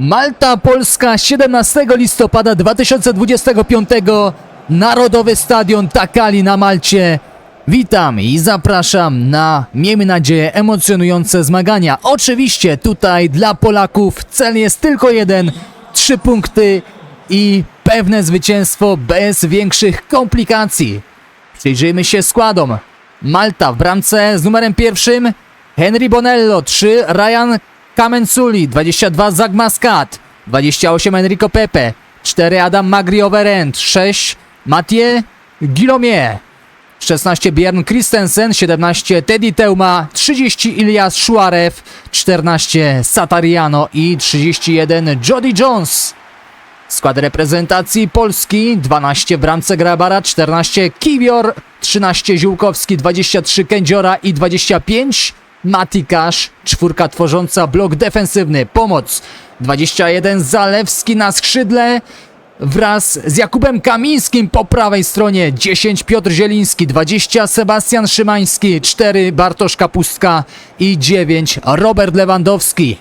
Malta, Polska, 17 listopada 2025. Narodowy Stadion Takali na Malcie. Witam i zapraszam na, miejmy nadzieję, emocjonujące zmagania. Oczywiście tutaj dla Polaków cel jest tylko jeden: trzy punkty i pewne zwycięstwo bez większych komplikacji. Przyjrzyjmy się składom. Malta w bramce z numerem pierwszym Henry Bonello 3, Ryan Kamensuli 22 Zag Mascat 28 Enrico Pepe 4 Adam Magri Overend 6 Mathieu Guillaumier 16 Björn Christensen 17 Teddy Teuma 30 Ilias Szuarew 14 Satariano i 31 Jody Jones. Skład reprezentacji Polski 12 w Grabara, 14 Kiwior, 13 Ziółkowski, 23 Kędziora i 25 Matikasz, czwórka tworząca blok defensywny, pomoc. 21 Zalewski na skrzydle. Wraz z Jakubem Kamińskim po prawej stronie 10 Piotr Zieliński, 20 Sebastian Szymański, 4 Bartosz Kapustka i 9 Robert Lewandowski.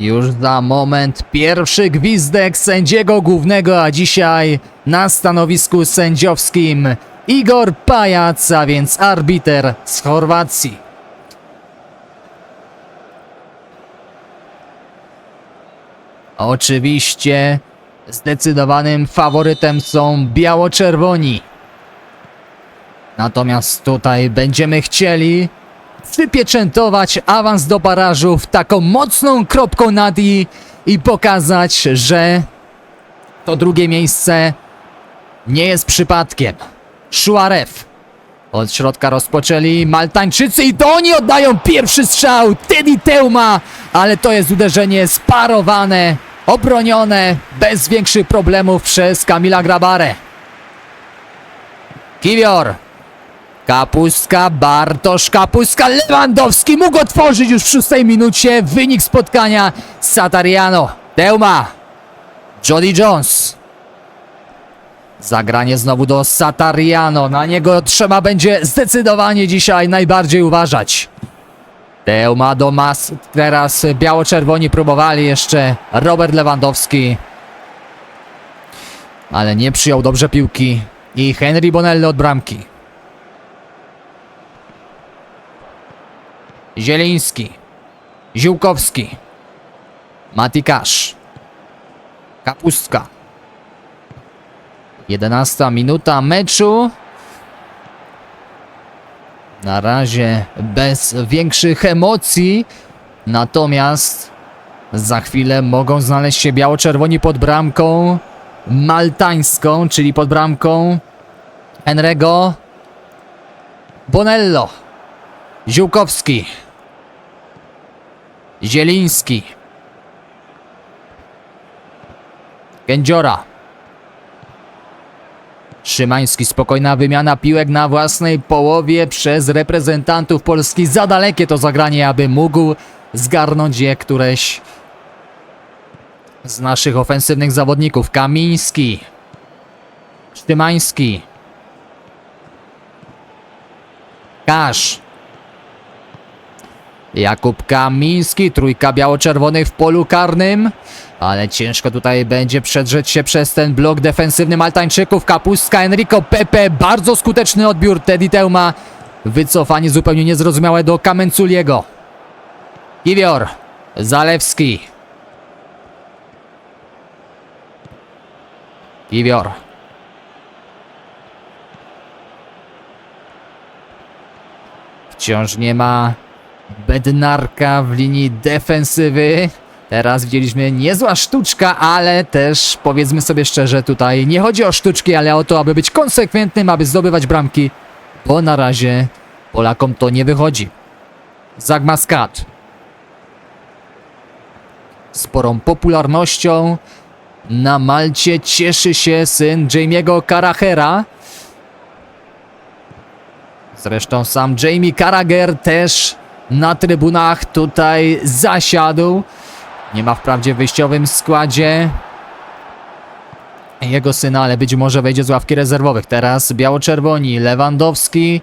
Już za moment pierwszy gwizdek sędziego głównego, a dzisiaj na stanowisku sędziowskim Igor Pajac, a więc arbiter z Chorwacji. Oczywiście zdecydowanym faworytem są biało-czerwoni. Natomiast tutaj będziemy chcieli przypieczętować awans do barażów taką mocną kropką nad i i pokazać, że to drugie miejsce nie jest przypadkiem. Szuarew. Od środka rozpoczęli Maltańczycy i to oni oddają pierwszy strzał. Teddy Teuma, ale to jest uderzenie sparowane, obronione bez większych problemów przez Kamila Grabarę. Kiwior Kapustka, Bartosz Kapustka, Lewandowski mógł otworzyć już w szóstej minucie wynik spotkania Satariano, Teuma, Jody Jones. Zagranie znowu do Satariano, na niego trzeba będzie zdecydowanie dzisiaj najbardziej uważać. Teuma do Mas, teraz biało-czerwoni próbowali jeszcze Robert Lewandowski. Ale nie przyjął dobrze piłki i Henry Bonello od bramki. Zieliński. Ziółkowski. Matikasz. Kapustka. 11 minuta meczu. Na razie bez większych emocji. Natomiast za chwilę mogą znaleźć się biało-czerwoni pod bramką maltańską, czyli pod bramką Henry'ego Bonello. Ziółkowski. Zieliński. Kędziora. Szymański, spokojna wymiana piłek na własnej połowie przez reprezentantów Polski. Za dalekie to zagranie, aby mógł zgarnąć je któreś z naszych ofensywnych zawodników. Kamiński. Sztymański. Kasz. Jakub Kamiński, trójka biało-czerwonych w polu karnym. Ale ciężko tutaj będzie przedrzeć się przez ten blok defensywny Maltańczyków. Kapustka, Enrico Pepe, bardzo skuteczny odbiór Teddy Teuma. Wycofanie zupełnie niezrozumiałe do Kamenculiego. Kiwior, Zalewski. Kiwior. Wciąż nie ma Bednarka w linii defensywy. Teraz widzieliśmy niezła sztuczka, ale też powiedzmy sobie szczerze, tutaj nie chodzi o sztuczki, ale o to, aby być konsekwentnym, aby zdobywać bramki, bo na razie Polakom to nie wychodzi. Zagmaskat. Sporą popularnością na Malcie cieszy się syn Jamie'ego Carragera. Zresztą sam Jamie Carragher też na trybunach tutaj zasiadł. Nie ma wprawdzie w wyjściowym składzie jego syna, ale być może wejdzie z ławki rezerwowych. Teraz biało-czerwoni, Lewandowski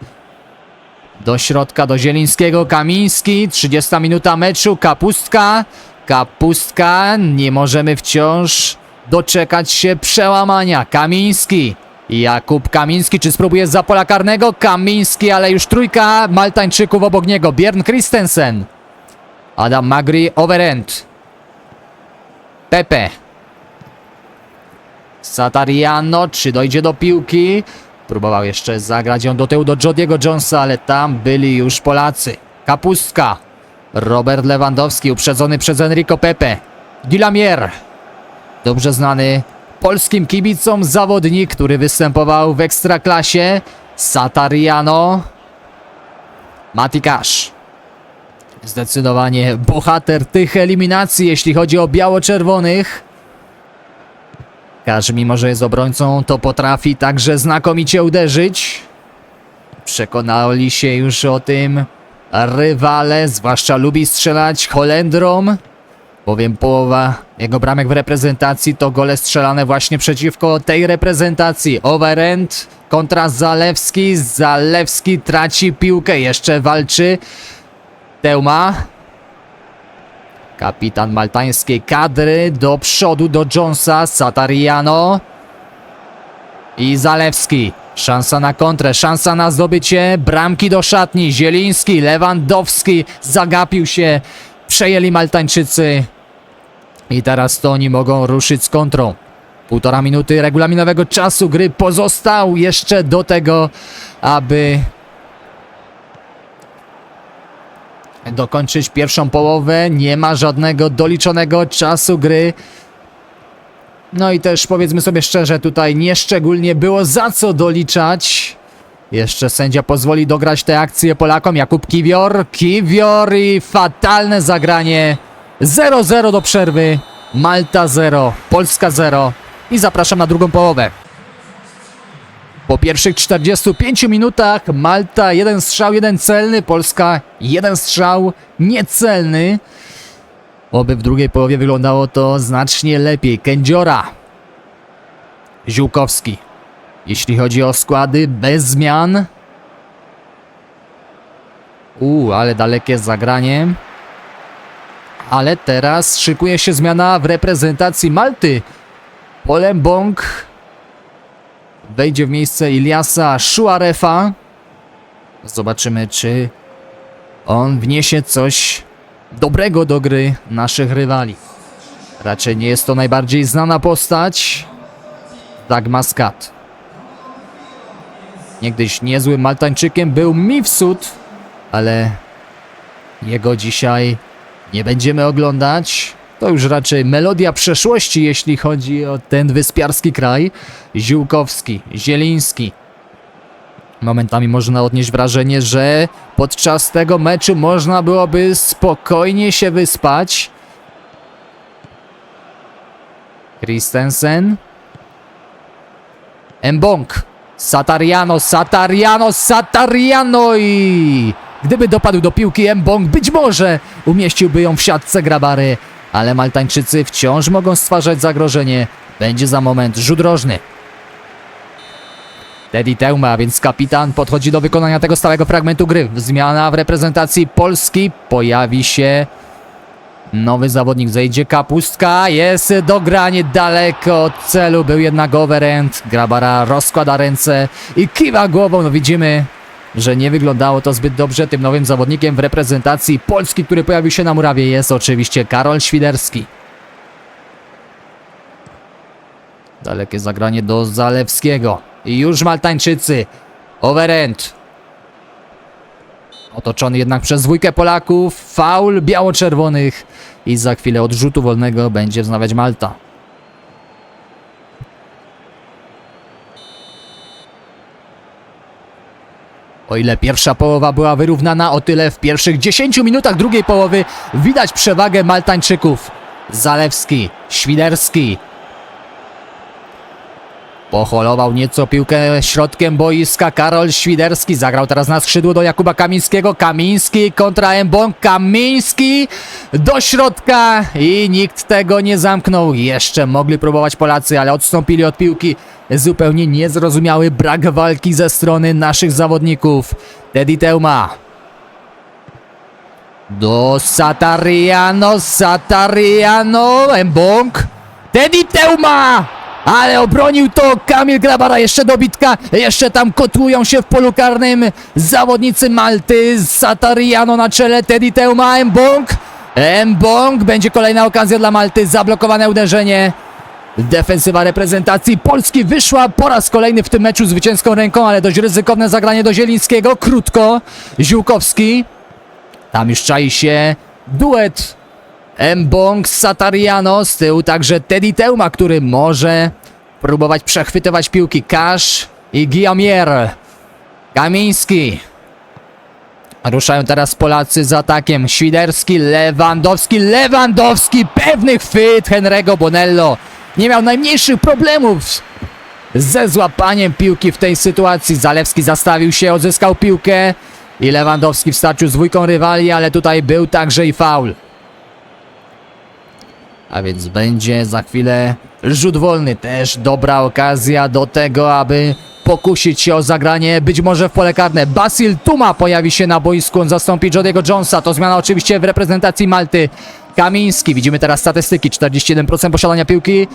do środka, do Zielińskiego, Kamiński, 30 minuta meczu, Kapustka, Kapustka, nie możemy wciąż doczekać się przełamania. Kamiński. Jakub Kamiński, czy spróbuje za pola karnego? Kamiński, ale już trójka Maltańczyków obok niego. Björn Christensen. Adam Magri, Overend. Pepe. Satariano, czy dojdzie do piłki? Próbował jeszcze zagrać ją do tyłu do Jodiego Jonesa, ale tam byli już Polacy. Kapustka. Robert Lewandowski, uprzedzony przez Enrico Pepe. Gilamier. Dobrze znany polskim kibicom zawodnik, który występował w Ekstraklasie. Satariano. Matikasz. Zdecydowanie bohater tych eliminacji, jeśli chodzi o biało-czerwonych. Każ, mimo że jest obrońcą, to potrafi także znakomicie uderzyć. Przekonali się już o tym rywale, zwłaszcza lubi strzelać Holendrom, bowiem połowa jego bramek w reprezentacji to gole strzelane właśnie przeciwko tej reprezentacji. Overend kontra Zalewski, Zalewski traci piłkę, jeszcze walczy Teuma. Kapitan maltańskiej kadry do przodu do Jonesa, Satariano i Zalewski. Szansa na kontrę, szansa na zdobycie bramki do szatni. Zieliński, Lewandowski zagapił się. Przejęli Maltańczycy. I teraz to oni mogą ruszyć z kontrą. Półtora minuty regulaminowego czasu gry pozostał jeszcze do tego, aby dokończyć pierwszą połowę. Nie ma żadnego doliczonego czasu gry. No i też powiedzmy sobie szczerze, tutaj nieszczególnie było za co doliczać. Jeszcze sędzia pozwoli dograć tę akcję Polakom. Jakub Kiwior. Kiwior i fatalne zagranie. 0-0 do przerwy. Malta 0, Polska 0. I zapraszam na drugą połowę. Po pierwszych 45 minutach Malta jeden strzał, jeden celny, Polska jeden strzał niecelny. Oby w drugiej połowie wyglądało to znacznie lepiej. Kędziora. Ziółkowski. Jeśli chodzi o składy, bez zmian. Uuu, ale dalekie zagranie. Ale teraz szykuje się zmiana w reprezentacji Malty. Polembong wejdzie w miejsce Iliasa Szuarefa. Zobaczymy, czy on wniesie coś dobrego do gry naszych rywali. Raczej nie jest to najbardziej znana postać. Dag Maskat. Niegdyś niezłym Maltańczykiem był Mifsud, ale jego dzisiaj nie będziemy oglądać. To już raczej melodia przeszłości, jeśli chodzi o ten wyspiarski kraj. Ziółkowski, Zieliński. Momentami można odnieść wrażenie, że podczas tego meczu można byłoby spokojnie się wyspać. Christensen. Mbong. Satariano, Satariano, Satariano i... Gdyby dopadł do piłki Mbong, być może umieściłby ją w siatce grabary, ale Maltańczycy wciąż mogą stwarzać zagrożenie. Będzie za moment rzut rożny. Teddy Teuma, więc kapitan podchodzi do wykonania tego stałego fragmentu gry. Zmiana w reprezentacji Polski. Pojawi się nowy zawodnik. Zejdzie kapustka. Jest dogranie daleko od celu. Był jednak overend. Grabara rozkłada ręce i kiwa głową. No widzimy, że nie wyglądało to zbyt dobrze. Tym nowym zawodnikiem w reprezentacji Polski, który pojawił się na murawie jest oczywiście Karol Świderski. Dalekie zagranie do Zalewskiego. I już Maltańczycy. Overend. Otoczony jednak przez dwójkę Polaków. Faul biało-czerwonych. I za chwilę od rzutu wolnego będzie wznawiać Malta. O ile pierwsza połowa była wyrównana, o tyle w pierwszych 10 minutach drugiej połowy widać przewagę Maltańczyków. Zalewski, Świderski. Poholował nieco piłkę środkiem boiska. Karol Świderski zagrał teraz na skrzydło do Jakuba Kamińskiego. Kamiński kontra Mbong. Kamiński do środka i nikt tego nie zamknął. Jeszcze mogli próbować Polacy, ale odstąpili od piłki. Zupełnie niezrozumiały brak walki ze strony naszych zawodników. Teddy Teuma. Do Satariano, Satariano, Mbong. Teddy Teuma! Ale obronił to Kamil Grabara, jeszcze dobitka, jeszcze tam kotłują się w polu karnym zawodnicy Malty, Satariano na czele, Teddy Teuma, Mbong. Mbong, będzie kolejna okazja dla Malty, zablokowane uderzenie. Defensywa reprezentacji Polski wyszła po raz kolejny w tym meczu zwycięską ręką, ale dość ryzykowne zagranie do Zielińskiego, krótko, Ziółkowski. Tam już czai się duet Mbong Satariano z tyłu także Teddy Teuma, który może próbować przechwytywać piłki. Kasz i Guillaumier. Kamiński. Ruszają teraz Polacy z atakiem. Świderski, Lewandowski, Lewandowski, pewny chwyt Henry'ego Bonello. Nie miał najmniejszych problemów ze złapaniem piłki w tej sytuacji. Zalewski zastawił się, odzyskał piłkę i Lewandowski wstarczył z dwójką rywali, ale tutaj był także i faul. A więc będzie za chwilę rzut wolny. Też dobra okazja do tego, aby pokusić się o zagranie być może w pole karne. Basil Tuma pojawi się na boisku, on zastąpi Jodiego Jonesa. To zmiana oczywiście w reprezentacji Malty. Kamiński, widzimy teraz statystyki, 41% posiadania piłki.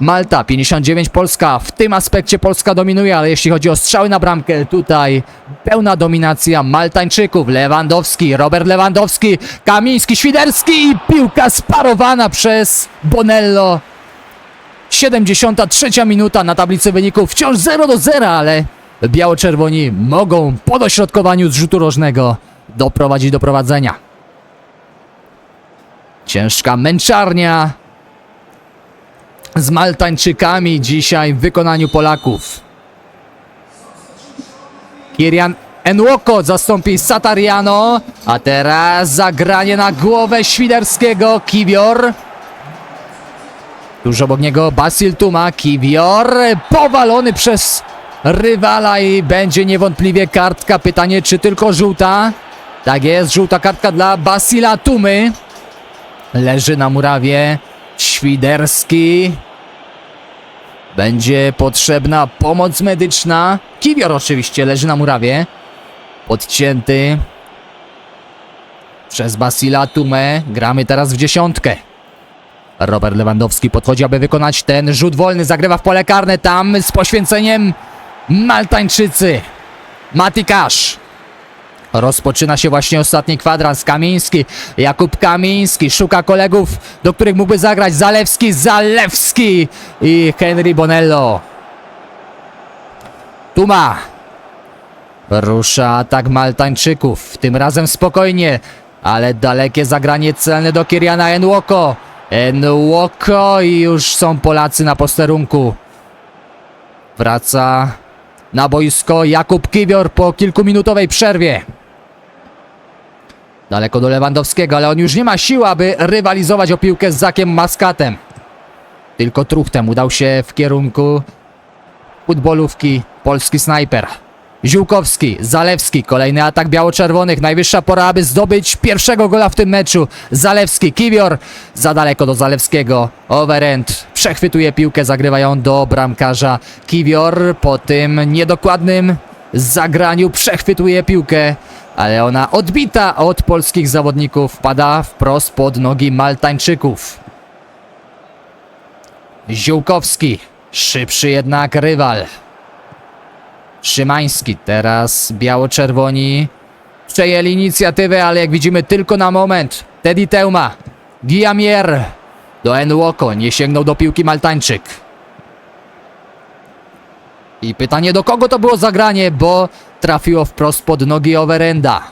Malta, 59 Polska. W tym aspekcie Polska dominuje, ale jeśli chodzi o strzały na bramkę, tutaj pełna dominacja Maltańczyków. Lewandowski, Robert Lewandowski, Kamiński, Świderski i piłka sparowana przez Bonello. 73 minuta na tablicy wyników, wciąż 0 do 0, ale biało-czerwoni mogą po dośrodkowaniu z rzutu rożnego doprowadzić do prowadzenia. Ciężka męczarnia z Maltańczykami dzisiaj w wykonaniu Polaków. Kirian Enwoko zastąpi Satariano, a teraz zagranie na głowę Świderskiego, Kiwior. Tuż obok niego Basil Tuma, Kiwior powalony przez rywala i będzie niewątpliwie kartka. Pytanie, czy tylko żółta? Tak jest, żółta kartka dla Basila Tumy. Leży na murawie Świderski. Będzie potrzebna pomoc medyczna. Kiwior oczywiście leży na murawie. Podcięty przez Basila Tumę. Gramy teraz w dziesiątkę. Robert Lewandowski podchodzi, aby wykonać ten rzut wolny. Zagrywa w pole karne tam z poświęceniem Maltańczycy. Matikasz. Rozpoczyna się właśnie ostatni kwadrans. Kamiński, Jakub Kamiński szuka kolegów, do których mógłby zagrać. Zalewski, Zalewski i Henry Bonello. Tuma. Rusza atak Maltańczyków. Tym razem spokojnie, ale dalekie zagranie celne do Kiriana Enwoko. Enwoko i już są Polacy na posterunku. Wraca na boisko Jakub Kiwior po kilkuminutowej przerwie. Daleko do Lewandowskiego, ale on już nie ma siły, aby rywalizować o piłkę z Zakiem Maskatem. Tylko truchtem udał się w kierunku futbolówki polski snajper. Ziółkowski, Zalewski, kolejny atak biało-czerwonych. Najwyższa pora, aby zdobyć pierwszego gola w tym meczu. Zalewski, Kiwior, za daleko do Zalewskiego. Overend przechwytuje piłkę, zagrywa ją do bramkarza. Kiwior po tym niedokładnym zagraniu przechwytuje piłkę, ale ona odbita od polskich zawodników pada wprost pod nogi Maltańczyków. Ziółkowski, szybszy jednak rywal. Szymański, teraz biało-czerwoni przejęli inicjatywę, ale jak widzimy tylko na moment. Teddy Teuma, Guillaumier, do Enwoko, nie sięgnął do piłki Maltańczyk. I pytanie do kogo to było zagranie, bo trafiło wprost pod nogi Overenda.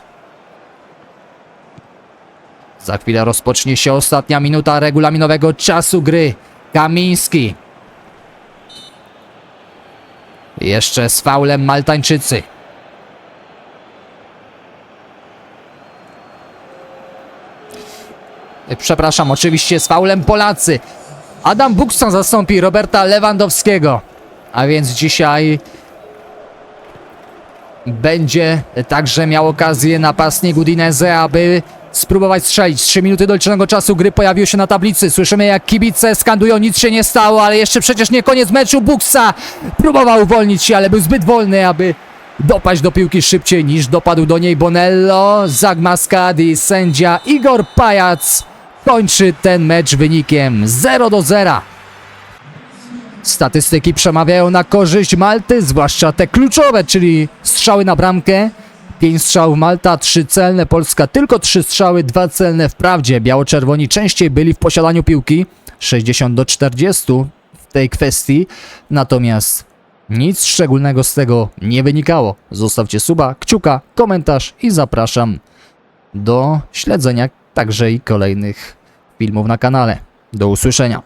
Za chwilę rozpocznie się ostatnia minuta regulaminowego czasu gry. Kamiński. Jeszcze z faulem Maltańczycy. Przepraszam, oczywiście z faulem Polacy. Adam Bukson zastąpi Roberta Lewandowskiego. A więc dzisiaj będzie także miał okazję napastnik Udinese, aby spróbować strzelić. 3 minuty doliczonego czasu gry pojawiły się na tablicy. Słyszymy jak kibice skandują, nic się nie stało, ale jeszcze przecież nie koniec meczu. Buksa próbował uwolnić się, ale był zbyt wolny, aby dopaść do piłki szybciej niż dopadł do niej Bonello. Zagmaskad i sędzia Igor Pajac kończy ten mecz wynikiem 0 do 0. Statystyki przemawiają na korzyść Malty, zwłaszcza te kluczowe, czyli strzały na bramkę. 5 strzałów Malta, 3 celne, Polska tylko 3 strzały, 2 celne. Wprawdzie biało-czerwoni częściej byli w posiadaniu piłki, 60 do 40 w tej kwestii, natomiast nic szczególnego z tego nie wynikało. Zostawcie suba, kciuka, komentarz i zapraszam do śledzenia także i kolejnych filmów na kanale. Do usłyszenia.